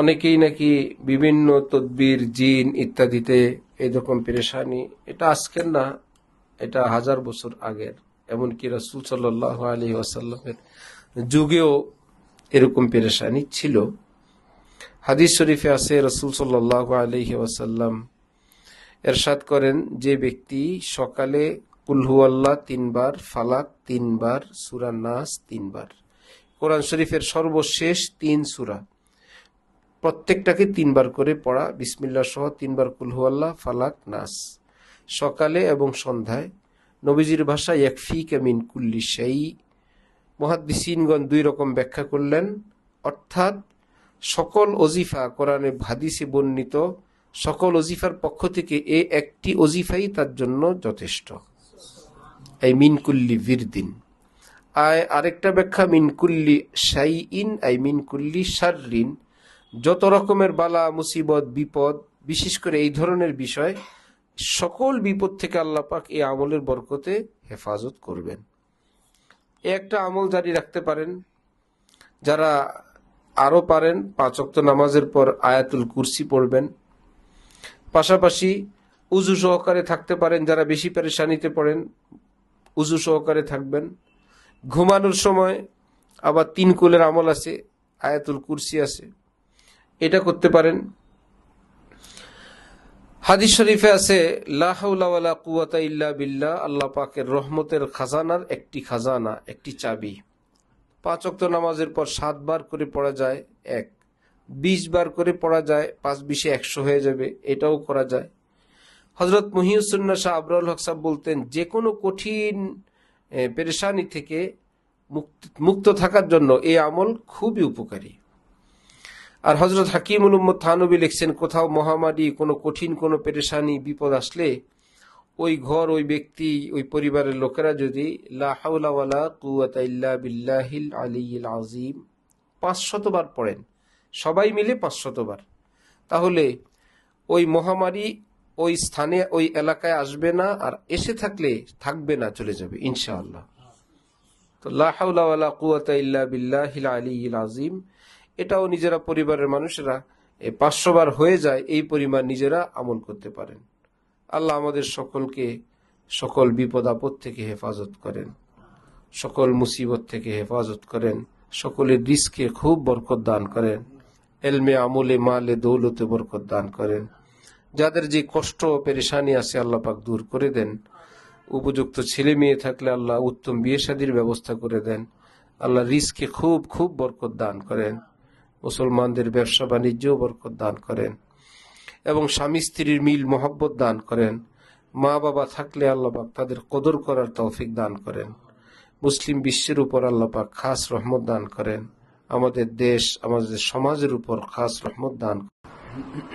অনেকেই নাকি বিভিন্ন তদ্বির, জিন ইত্যাদিতে এরকম পেরেশানি। এটা আজকের না, এটা হাজার বছর আগের। এমনকি রসুল সাল্লাহ আলী ওয়াসাল্লামের যুগেও এরকম পেরেশানি ছিল। হাদিস শরীফে আছে, রসুল সাল্লাহ আলহি ওয়াসাল্লাম এরশাদ করেন, যে ব্যক্তি সকালে কুলহু আল্লাহ তিনবার, ফালাক তিনবার, সুরা নাস তিনবার। কোরআন শরীফের সর্বশেষ তিন সুরা। প্রত্যেকটাকে তিনবার করে পড়া বিসমিল্লা সহ তিনবার কুলহু আল্লাহ ফালাক, নাস। সকালে এবং সন্ধ্যায় নবীজির ভাষায় একফি কামিন কুল্লি সেই মহাদ্দিসিনগণ দুই রকম ব্যাখ্যা করলেন। অর্থাৎ সকল অজিফা কোরআনে হাদিসে বর্ণিত সকল অজিফার পক্ষ থেকে এ একটি অজিফাই তার জন্য যথেষ্ট। এই মিনকুল্লি বীরদিন আয় আরেকটা ব্যাখ্যা মিনকুল্লি সাই ইন আই মিনকুল্লি শাররিন। যত রকমের বালা, মুসিবত, বিপদ, বিশেষ করে এই ধরনের বিষয়, সকল বিপদ থেকে আল্লাহ পাক এই আমলের বরকতে হেফাজত করবেন। একটা আমল জারি রাখতে পারেন, যারা আরও পারেন, পাঁচ অক্ত নামাজের পর আয়াতুল কুরসি পড়বেন। পাশাপাশি উজু সহকারে থাকতে পারেন, যারা বেশি পেরেশানিতে পড়েন উজু সহকারে থাকবেন। ঘুমানোর সময় আবার তিন কুলের আমল আছে, আয়াতুল কুরসি আছে। এটা করতে পারেন। হাদিস শরীফে আছে লাহাউলা কুয়াতা ইল্লা বিল্লাহ, আল্লাহ পাকের রহমতের খাজানার একটি খাজানা, একটি চাবি। পাঁচ অক্ত নামাজের পর সাতবার করে পড়া যায়, এক। বিশ বার করে পড়া যায়, পাঁচ বিশে একশো হয়ে যাবে, এটাও করা যায়। হজরত মহিউসুন্না শাহ আবরুল হক সাহেব বলতেন যে কোনো কঠিন পেরেশানি থেকে মুক্ত থাকার জন্য এই আমল খুবই উপকারী। আর হজরত হাকিমুল উম্মদ থানবী লিখছেন, কোথাও মহামারী, কোনো কঠিন, কোনো পেরেশানি, বিপদ আসলে ওই ঘর, ওই ব্যক্তি, ওই পরিবারের লোকেরা যদি লা হাওলা ওয়ালা কুওয়াতা ইল্লা পাঁচশতবার পড়েন, সবাই মিলে পাঁচশতবার, তাহলে ওই মহামারী ওই স্থানে, ওই এলাকায় আসবে না আর এসে থাকলে থাকবে না, চলে যাবে, ইনশাআল্লাহ। তো লা হাওলা ওয়ালা কুওয়াতা ইল্লা বিল্লাহিল আলিয়্যিল আযীম এটাও নিজেরা পরিবারের মানুষেরা পাঁচশো বার হয়ে যায় এই পরিমাণ নিজেরা আমল করতে পারেন। আল্লাহ আমাদের সকলকে সকল বিপদ আপদ থেকে হেফাজত করেন, সকল মুসিবত থেকে হেফাজত করেন, সকলের রিস্কে খুব বরকত দান করেন, এলমে আমলে মালে দৌলতে বরকত দান করেন। যাদের যে কষ্ট পেরেশানি আছে আল্লাহ পাক দূর করে দেন। উপযুক্ত ছেলে মেয়ে থাকলে আল্লাহ উত্তম বিয়ে ব্যবস্থা করে দেন। আল্লাহ রিস্কে খুব খুব বরকত দান করেন। মুসলমানদের ব্যবসা বাণিজ্য বরকত দান করেন এবং স্বামী স্ত্রীর মিল মহব্বত দান করেন। মা বাবা থাকলে আল্লাপাক তাদের কদর করার তৌফিক দান করেন। মুসলিম বিশ্বের উপর আল্লাপাক খাস রহমত দান করেন। আমাদের দেশ, আমাদের সমাজের উপর খাস রহমত দান